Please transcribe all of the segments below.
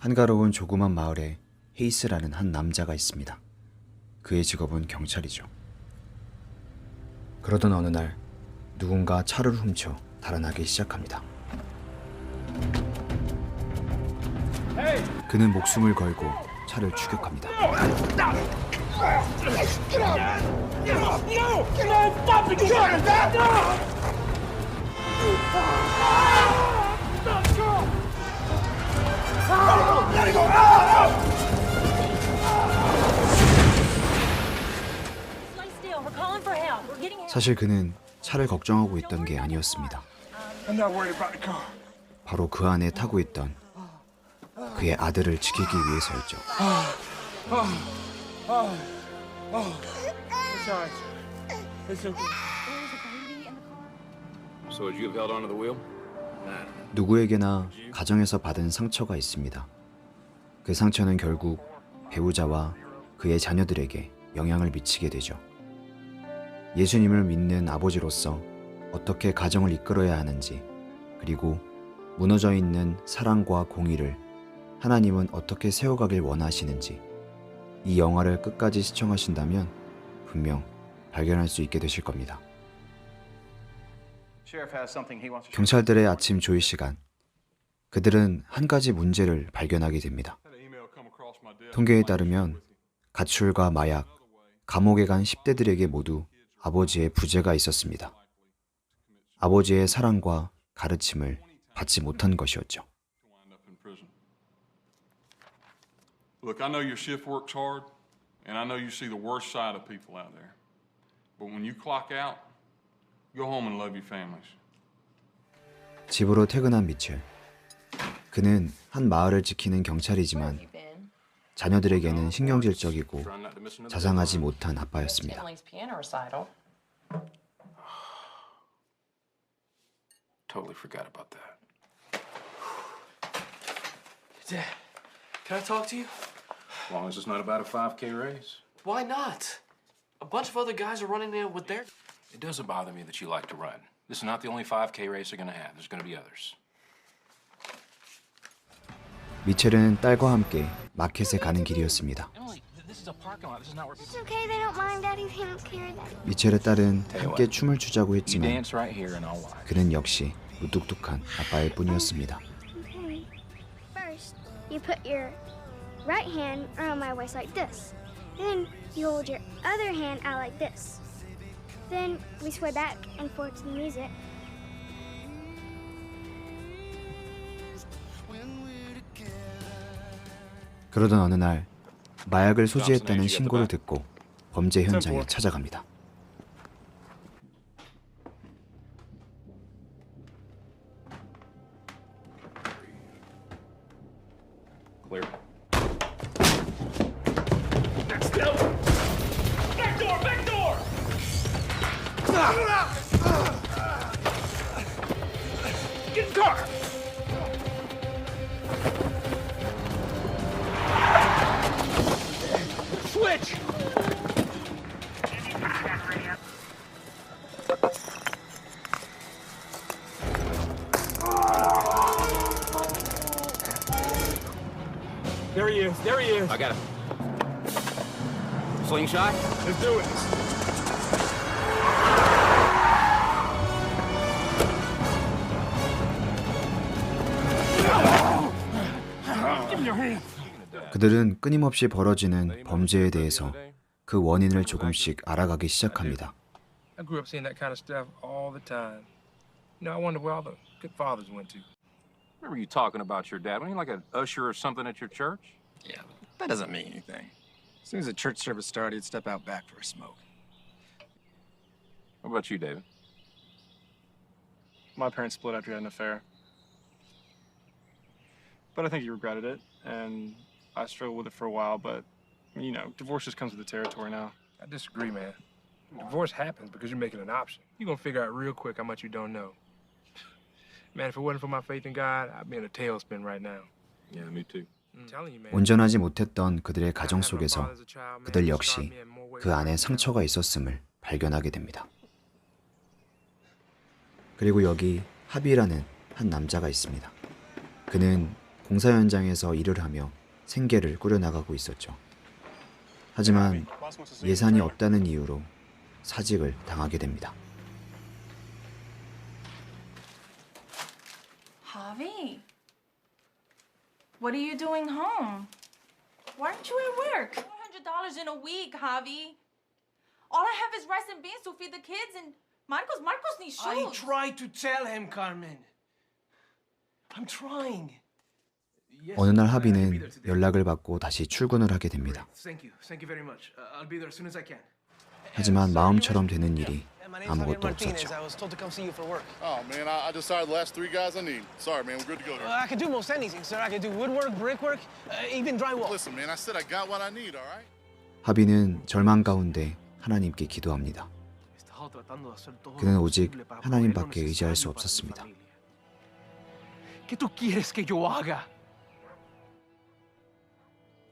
한가로운 조그만 마을에 헤이스라는 한 남자가 있습니다. 그의 직업은 경찰이죠. 그러던 어느 날 누군가 차를 훔쳐 달아나기 시작합니다. 그는 목숨을 걸고 차를 추격합니다. 사실 그는 차를 걱정하고 있던 게 아니었습니다. 바로 그 안에 타고 있던 그의 아들을 지키기 위해서였죠. 누구에게나 가정에서 받은 상처가 있습니다. 그 상처는 결국 배우자와 그의 자녀들에게 영향을 미치게 되죠. 예수님을 믿는 아버지로서 어떻게 가정을 이끌어야 하는지, 그리고 무너져 있는 사랑과 공의를 하나님은 어떻게 세워가길 원하시는지, 이 영화를 끝까지 시청하신다면 분명 발견할 수 있게 되실 겁니다. 경찰들의 아침 조회 시간. 그들은 한 가지 문제를 발견하게 됩니다. 통계에 따르면 가출과 마약, 감옥에 간 10대들에게 모두 아버지의 부재가 있었습니다. 아버지의 사랑과 가르침을 받지 못한 것이었죠. wind up in prison. Look, I know your shift works hard, and I know you see the worst side of people out there. But when you clock out, go home and love your families. 집으로 퇴근한 미첼. 그는 한 마을을 지키는 경찰이지만 자녀들에게는 신경질적이고. 자상하지 못한 아빠였습니다. Emily's piano recital. Totally forgot about that. Dad, can I talk to you? As long as it's not about a 5K race. Why not? A bunch of other guys are running there with their. It doesn't bother me that you like to run. This is not the only 5K race you're going to have. There's going to be others. 미첼은 딸과 함께 마켓에 가는 길이었습니다. Emily, th- this is a parking lot. This is not where people. It's okay, they don't mind Daddy, they don't care Daddy. 미첼의 딸은 함께 춤을 추자고 했지만 dance right here and I'll watch. 그는 역시 무뚝뚝한 아빠일 뿐이었습니다. You put your right hand around my waist like this. Then you hold your other hand out like this. Then we sway back and forth to the music. 그러던 어느 날 마약을 소지했다는 신고를 듣고 범죄 현장에 찾아갑니다. Clear. he is. There he is. I got it. Slingshot? Let's do it. Give me your hand. 그들은 끊임없이 벌어지는 범죄에 대해서 그 원인을 조금씩 알아가기 시작합니다. I grew up seeing that kind of stuff all the time. You know, I wonder where all the good fathers went to. Remember you talking about your dad? Wasn't he like an usher or something at your church? Yeah, that doesn't mean anything. As soon as the church service started, he'd step out back for a smoke. What about you, David? My parents split after he had an affair. But I think he regretted it, and I struggled with it for a while, but, you know, divorce just comes with the territory now. I disagree, man. Divorce happens because you're making an option. You're gonna figure out real quick how much you don't know. Man, if it wasn't for my faith in God, I'd be in a tailspin right now. Yeah, me too. Man. 온전하지 못했던 그들의 가정 속에서 그들 역시 그 안에 상처가 있었음을 발견하게 됩니다. 그리고 여기 합이라는 한 남자가 있습니다. 그는 공사 현장에서 일을 하며 생계를 꾸려나가고 있었죠. 하지만 예산이 없다는 이유로 사직을 당하게 됩니다. Javi, what are you doing home? Why aren't you at work? $400 in a week, Javi. All I have is rice and beans to feed the kids, and Marcos, Marcos needs shoes. I tried to tell him, Carmen. I'm trying. 어느 날 하비는 연락을 받고 다시 출근을 하게 됩니다. Thank you. Thank you very much. Uh, I'll be there as soon as I can. 하지만 마음처럼 되는 일이 아무것도. 없었죠. Oh man, I, I just hired the last three guys I need. Sorry, man, we're good to go Uh. I could do most anything, sir. I could do woodwork, brickwork, uh, even drywall. Listen, man, I said I got what I need. All right. 하비는 절망 가운데 하나님께 기도합니다. 그는 오직 하나님밖에 의지할 수 없었습니다. ¿Qué tú quieres que yo haga?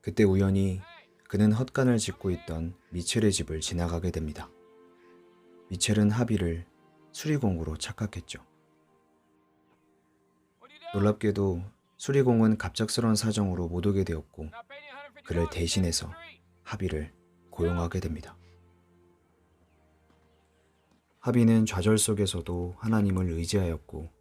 그때 우연히 그는 헛간을 짓고 있던 미첼의 집을 지나가게 됩니다. 미첼은 하비를 수리공으로 착각했죠. 놀랍게도 수리공은 갑작스러운 사정으로 못 오게 되었고 그를 대신해서 하비를 고용하게 됩니다. 하비는 좌절 속에서도 하나님을 의지하였고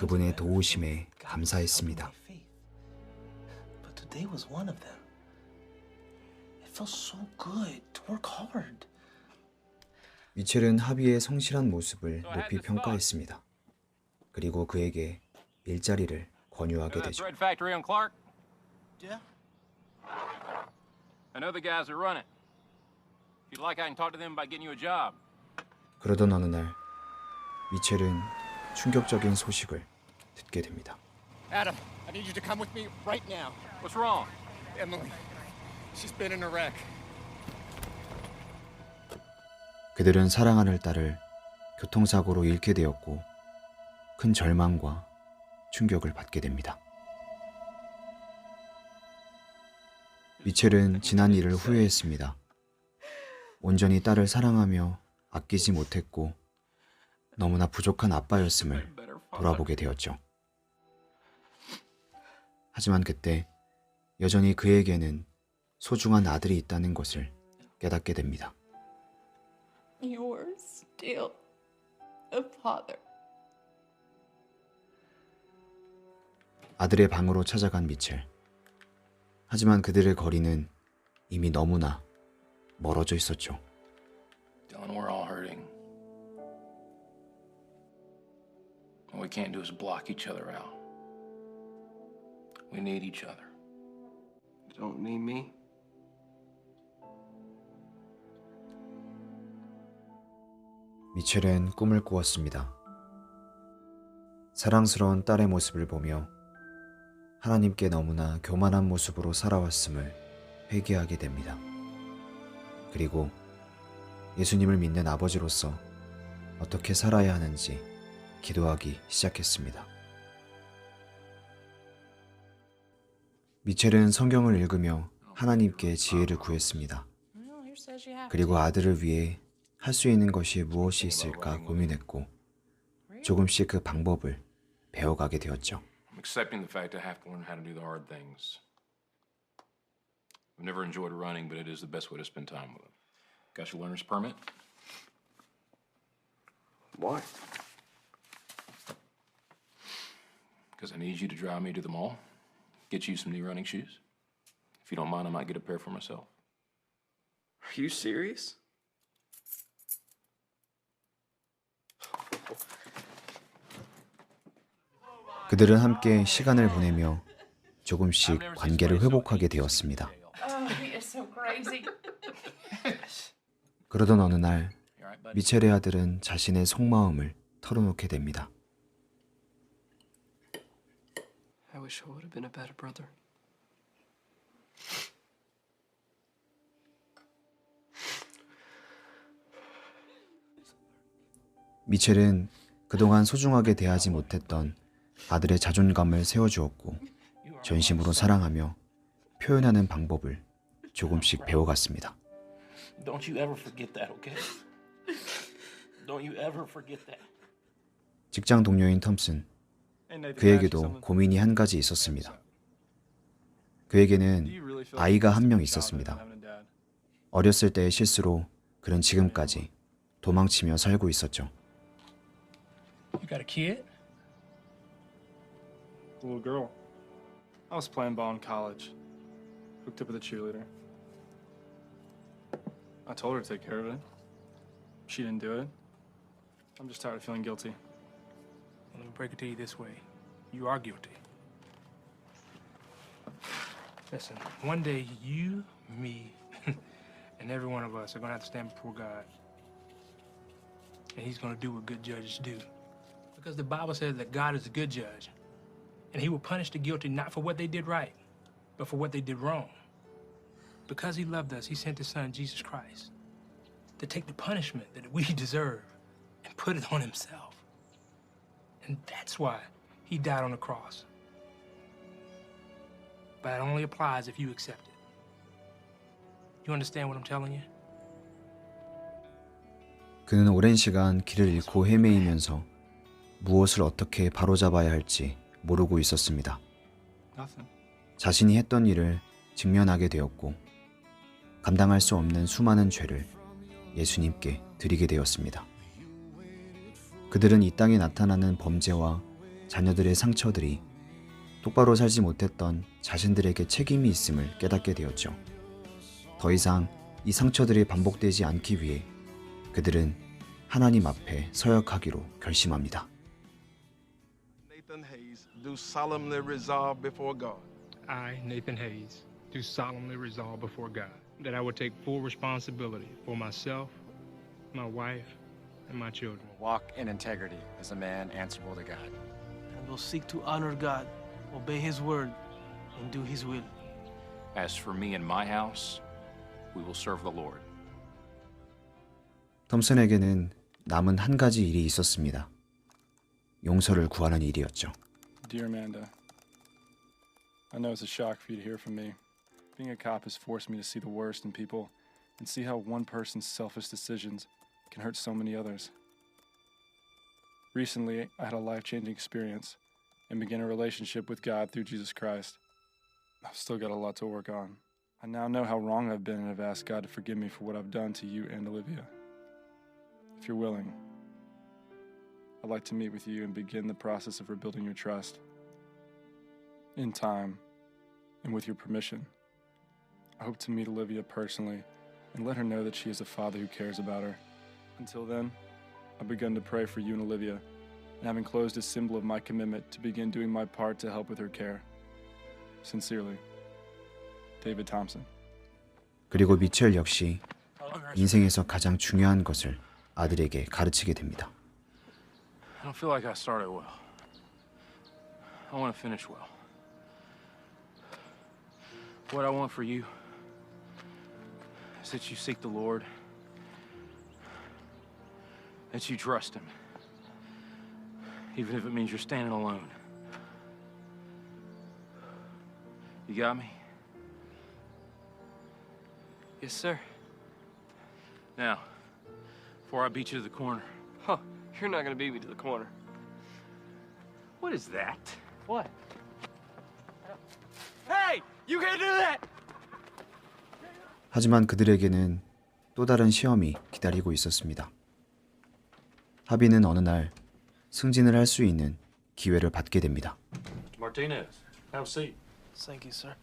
그분의 도우심에 감사했습니다. Felt so good to work hard. 미첼은 하비의 성실한 모습을 높이 평가했습니다. 그리고 그에게 일자리를 권유하게 되죠. bread factory on Clark? Yeah. I know the guys that run it. If you'd like, I can talk to them about getting you a job. 그러던 어느 날 미첼은 충격적인 소식을 듣게 됩니다. Adam, I need you to come with me right now. What's wrong? Emily, 그들은 사랑하는 딸을 교통사고로 잃게 되었고 큰 절망과 충격을 받게 됩니다. 미첼은 지난 일을 후회했습니다. 온전히 딸을 사랑하며 아끼지 못했고 너무나 부족한 아빠였음을 돌아보게 되었죠. 하지만 그때 여전히 그에게는 소중한 아들이 있다는 것을 깨닫게 됩니다. You are still a father. 아들의 방으로 찾아간 미첼. 하지만 그들의 거리는 이미 너무나 멀어져 있었죠. Dylan, we're all hurting. What we can't do is block each other out. We need each other. You don't need me? 미첼은 꿈을 꾸었습니다. 사랑스러운 딸의 모습을 보며 하나님께 너무나 교만한 모습으로 살아왔음을 회개하게 됩니다. 그리고 예수님을 믿는 아버지로서 어떻게 살아야 하는지 기도하기 시작했습니다. 미첼은 성경을 읽으며 하나님께 지혜를 구했습니다. 그리고 아들을 위해 할 수 있는 것이 무엇이 있을까 고민했고 조금씩 그 방법을 배워가게 되었죠. I'm accepting the fact I have to learn how to do the hard things. I've never enjoyed running, but it is the best way to spend time with them. Got your learner's permit? Why? Because I need you to drive me to the mall, get you some new running shoes. If you don't mind, I might get a pair for myself. Are you serious? 그들은 함께 시간을 보내며 조금씩 관계를 회복하게 되었습니다. Oh. 그러던 어느 날? 미첼의 아들은 자신의 속마음을 털어놓게 됩니다. 미첼은 그동안 소중하게 대하지 못했던 아들의 자존감을 세워주었고 전심으로 사랑하며 표현하는 방법을 조금씩 배워갔습니다. Don't you ever forget that, okay? Don't you ever forget that. 직장 동료인 you 그에게도? 고민이 한 가지 있었습니다. 그에게는 아이가 한 명 있었습니다. 어렸을 때의 실수로 그는 지금까지 도망치며 살고 있었죠. You got a kid? A little girl. I was playing ball in college. Hooked up with a cheerleader. I told her to take care of it. She didn't do it. I'm just tired of feeling guilty. Well, let me break it to you this way. You are guilty. Listen, one day you, me, and every one of us are gonna have to stand before God. And he's gonna do what good judges do. Because the Bible says that God is a good judge. And he will punish the guilty not for what they did right, but for what they did wrong. Because he loved us, he sent his son, Jesus Christ, to take the punishment that we deserve and put it on himself. And that's why he died on the cross. But it only applies if you accept it. You understand what I'm telling you? 그는 오랜 시간 길을 잃고 헤매이면서 무엇을 어떻게 바로잡아야 할지 모르고 있었습니다. 자신이 했던 일을 직면하게 되었고 감당할 수 없는 수많은 죄를 예수님께 드리게 되었습니다. 그들은 이 땅에 나타나는 범죄와 자녀들의 상처들이 똑바로 살지 못했던 자신들에게 책임이 있음을 깨닫게 되었죠. 더 이상 이 상처들이 반복되지 않기 위해 그들은 하나님 앞에 서역하기로 결심합니다. Nathan Hayes, do solemnly resolve before God I, Nathan Hayes, do solemnly resolve before God that I will take full responsibility for myself, my wife, and my children. Walk in integrity as a man answerable to God. And will seek to honor God, obey His word, and do His will. As for me and my house, we will serve the Lord. 톰슨에게는 남은 한 가지 일이 있었습니다. 용서를 구하는 일이었죠. Dear Amanda, I know it's a shock for you to hear from me. Being a cop has forced me to see the worst in people and see how one person's selfish decisions can hurt so many others. Recently, I had a life changing experience and began a relationship with God through Jesus Christ. I've still got a lot to work on. I now know how wrong I've been and have asked God to forgive me for what I've done to you and Olivia. If you're willing, I'd like to meet with you and begin the process of rebuilding your trust. In time, and with your permission, I hope to meet Olivia personally and let her know that she has a father who cares about her. Until then, I've begun to pray for you and Olivia, and have enclosed a symbol of my commitment to begin doing my part to help with her care. Sincerely, David Thompson. 그리고 미첼 역시 인생에서 가장 중요한 것을 아들에게 가르치게 됩니다. I don't feel like I started well. I want to finish well. What I want for you is that you seek the Lord, that you trust Him, even if it means you're standing alone. You got me? Yes, sir. Now, before I beat you to the corner, Huh, you're not gonna beat me to the corner. what is that? What? Hey, you can't do that! 하지만 그들에게는 또 다른 시험이 기다리고 있었습니다. 하비는 어느 날 승진을 할 수 있는 기회를 받게 됩니다. Martinez, have a seat. Thank you, sir.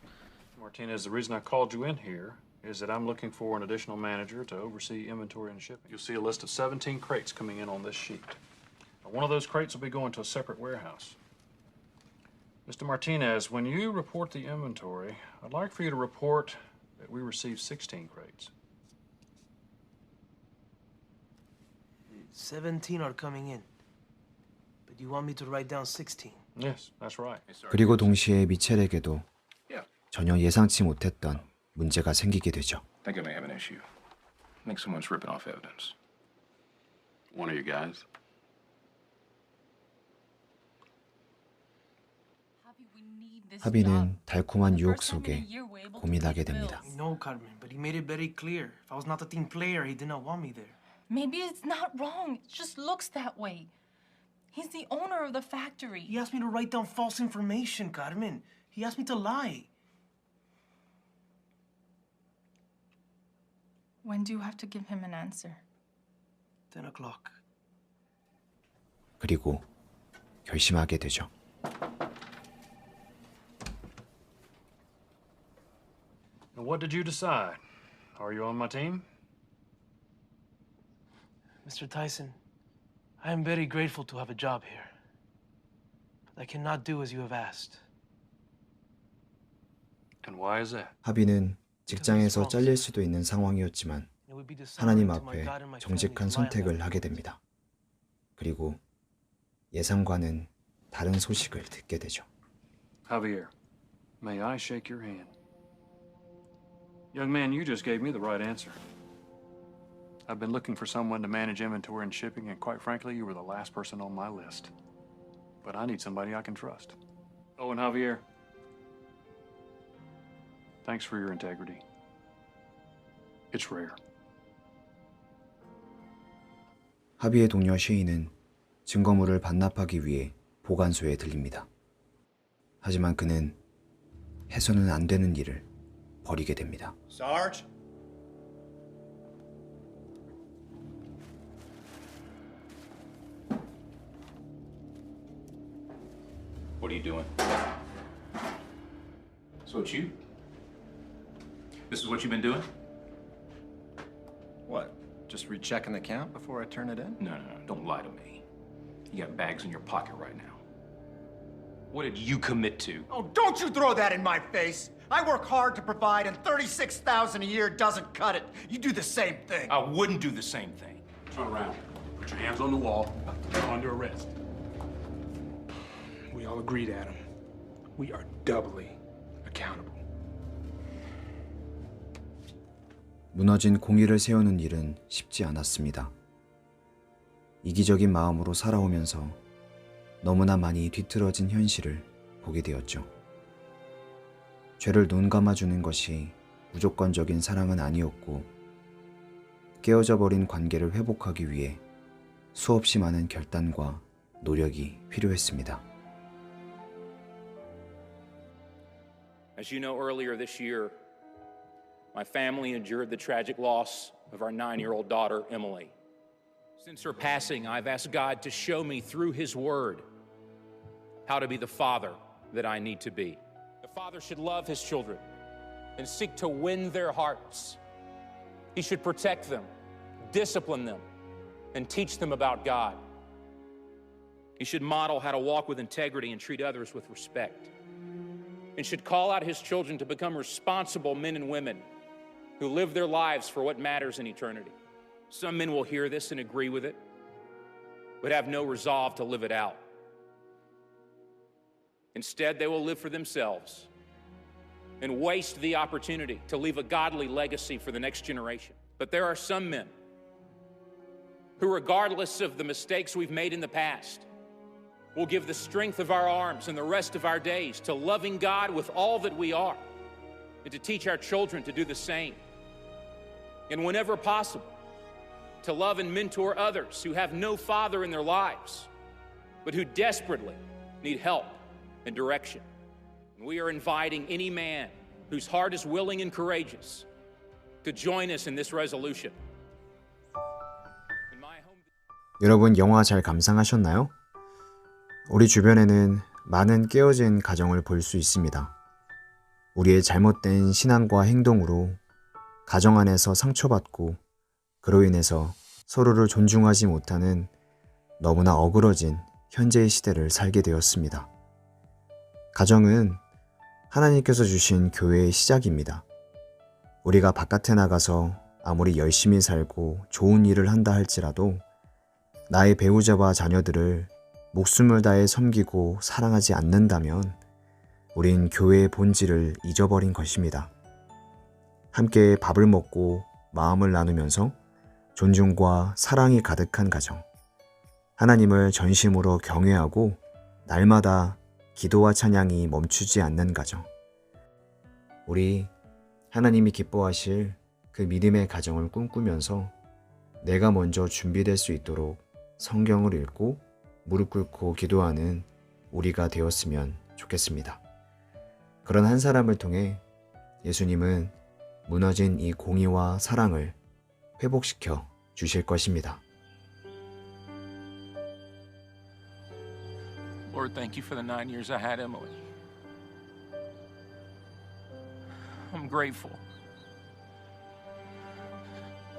Martinez, the reason I called you in here is that I'm looking for an additional manager to oversee inventory and shipping. You'll see a list of 17 crates coming in on this sheet. Now, one of those crates will be going to a separate warehouse. Mr. Martinez, when you report the inventory, I'd like for you to report that we received 16 crates. 17 are coming in. But you want me to write down 16? Yes, that's right. 그리고 동시에 미첼에게도 Yeah. 전혀 예상치 못했던 문제가 생기게 되죠. I think I may have an issue. I think someone's ripping off evidence. One of you guys. Javi, we need this 하비는 job. 달콤한 The 유혹 first time in a 속에 year we're able to 고민하게 pay the 됩니다. bills. No, Carmen, but he made it very clear. If I was not the team player, he did not want me there. Maybe it's not wrong. It just looks that way. He's the owner of the factory. He asked me to write down false information, Carmen. He asked me to lie. When do you have to give him an answer? 10 o'clock. 그리고 결심하게 되죠. And what did you decide? Are you on my team? Mr. Tyson, I am very grateful to have a job here. But I cannot do as you have asked. And why is that? 하비는 직장에서 잘릴 수도 있는 상황이었지만 하나님 앞에 정직한. 선택을 하게 됩니다. 그리고 예상과는 다른 소식을 듣게 되죠. Javier, may I shake your hand? Young man, you just gave me the right answer. I've been looking for someone to manage inventory and shipping, and quite frankly, you were the last person on my list. But I need somebody I can trust. Oh, and Javier, thanks for your integrity. It's rare. 하비의 동료 쉐이는 증거물을 반납하기 위해 보관소에 들립니다. 하지만 그는 해서는 안 되는 일을 벌이게 됩니다. Sarge? What are you doing? So it's you? This is what you've been doing? What? Just rechecking the count before I turn it in? No, no, no, don't lie to me. You got bags in your pocket right now. What did you commit to? Oh, don't you throw that in my face! I work hard to provide, and 36000 a year doesn't cut it. You do the same thing. I wouldn't do the same thing. Turn around. Put your hands on the wall. You're under arrest. We all agreed, Adam. We are doubly accountable. 무너진 공의를 세우는 일은 쉽지 않았습니다. 이기적인 마음으로 살아오면서 너무나 많이 뒤틀어진 현실을 보게 되었죠. 죄를 눈 감아주는 것이 무조건적인 사랑은 아니었고, 깨어져 버린 관계를 회복하기 위해 수없이 많은 결단과 노력이 필요했습니다. As you know, earlier this year, my family endured the tragic loss of our nine year old daughter, Emily. Since her passing, I've asked God to show me through His Word how to be the father that I need to be. The father should love his children and seek to win their hearts. He should protect them, discipline them, and teach them about God. He should model how to walk with integrity and treat others with respect. And should call out his children to become responsible men and women who live their lives for what matters in eternity. Some men will hear this and agree with it, but have no resolve to live it out. Instead, they will live for themselves and waste the opportunity to leave a godly legacy for the next generation. But there are some men who, regardless of the mistakes we've made in the past, will give the strength of our arms and the rest of our days to loving God with all that we are and to teach our children to do the same And whenever possible, to love and mentor others who have no father in their lives, but who desperately need help and direction. And we are inviting any man whose heart is willing and courageous to join us in this resolution. 여러분 영화 잘 감상하셨나요? 우리 주변에는 많은 깨어진 가정을 볼 수 있습니다. 우리의 잘못된 신앙과 행동으로 가정 안에서 상처받고 그로 인해서 서로를 존중하지 못하는 너무나 어그러진 현재의 시대를 살게 되었습니다. 가정은 하나님께서 주신 교회의 시작입니다. 우리가 바깥에 나가서 아무리 열심히 살고 좋은 일을 한다 할지라도 나의 배우자와 자녀들을 목숨을 다해 섬기고 사랑하지 않는다면 우린 교회의 본질을 잊어버린 것입니다. 함께 밥을 먹고 마음을 나누면서 존중과 사랑이 가득한 가정. 하나님을 전심으로 경외하고 날마다 기도와 찬양이 멈추지 않는 가정. 우리 하나님이 기뻐하실 그 믿음의 가정을 꿈꾸면서 내가 먼저 준비될 수 있도록 성경을 읽고 무릎 꿇고 기도하는 우리가 되었으면 좋겠습니다. 그런 한 사람을 통해 예수님은 무너진 이 공의와 사랑을 회복시켜 주실 것입니다. Lord, thank you for the nine years I had Emily. I'm grateful.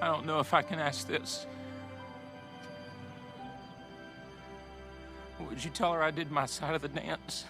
I don't know if I can ask this. Would you tell her I did my side of the dance?